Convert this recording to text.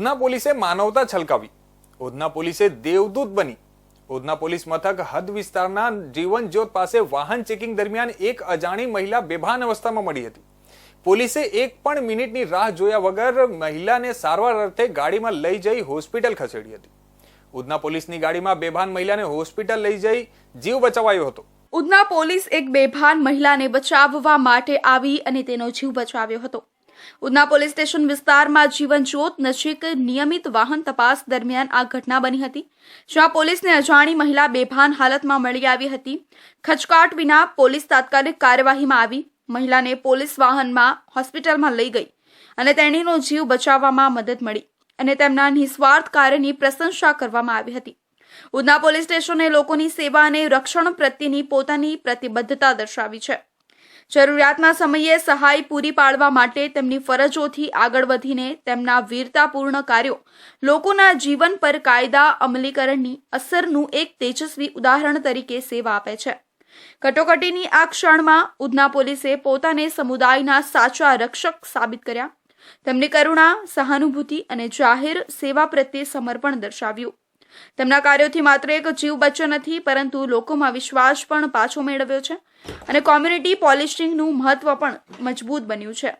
ઉધના પોલીસે માનવતા છલકાવી. ઉધના પોલીસે દેવદૂત બની. ઉધના પોલીસ મથક હદ વિસ્તારના જીવન પાસે વાહન ચેકિંગ દરમિયાન એક અજાણી મહિલા બેભાન અવસ્થામાં મળી હતી. પોલીસે એક પણ મિનિટની રાહ જોયા વગર મહિલાને સારવાર અર્થે ગાડીમાં લઈ જઈ હોસ્પિટલ ખસેડી હતી. ઉધના પોલીસની ગાડીમાં બેભાન મહિલાને હોસ્પિટલ લઈ જઈ જીવ બચાવાયો હતો. ઉધના પોલીસ એક બેભાન મહિલાને બચાવવા માટે આવી અને તેનો જીવ બચાવ્યો હતો. ઉધના પોલીસ સ્ટેશન વિસ્તારમાં જીવન જ્યોત નજીક નિયમિત વાહન તપાસ દરમિયાન આ ઘટના બની હતી, જ્યાં પોલીસને અજાણી મહિલા બેભાન હાલતમાં મળી આવી હતી. ખચકાટ વિના પોલીસ તાત્કાલિક કાર્યવાહીમાં આવી. મહિલાને પોલીસ વાહનમાં હોસ્પિટલમાં લઈ ગઈ અને તેણીનો જીવ બચાવવામાં મદદ મળી અને તેમના નિસ્વાર્થ કાર્યની પ્રશંસા કરવામાં આવી હતી. ઉધના પોલીસ સ્ટેશને લોકોની સેવા અને રક્ષણ પ્રત્યેની પોતાની પ્રતિબદ્ધતા દર્શાવી છે. જરૂરિયાતના સમયે સહાય પૂરી પાડવા માટે તેમની ફરજોથી આગળ વધીને તેમના વીરતાપૂર્ણ કાર્યો, લોકોના જીવન પર કાયદા અમલીકરણની અસરનું એક તેજસ્વી ઉદાહરણ તરીકે સેવા આપે છે. કટોકટીની આ ક્ષણમાં ઉધના પોલીસે પોતાને સમુદાયના સાચા રક્ષક સાબિત કર્યા. તેમની કરુણા, સહાનુભૂતિ અને જાહેર સેવા પ્રત્યે સમર્પણ દર્શાવ્યું. તેમના કાર્યોથી માત્ર એક જીવ બચ્યો નથી, પરંતુ લોકોમાં વિશ્વાસ પણ પાછો મેળવ્યો છે અને કોમ્યુનિટી પોલિશિંગનું મહત્વ પણ મજબૂત બન્યું છે.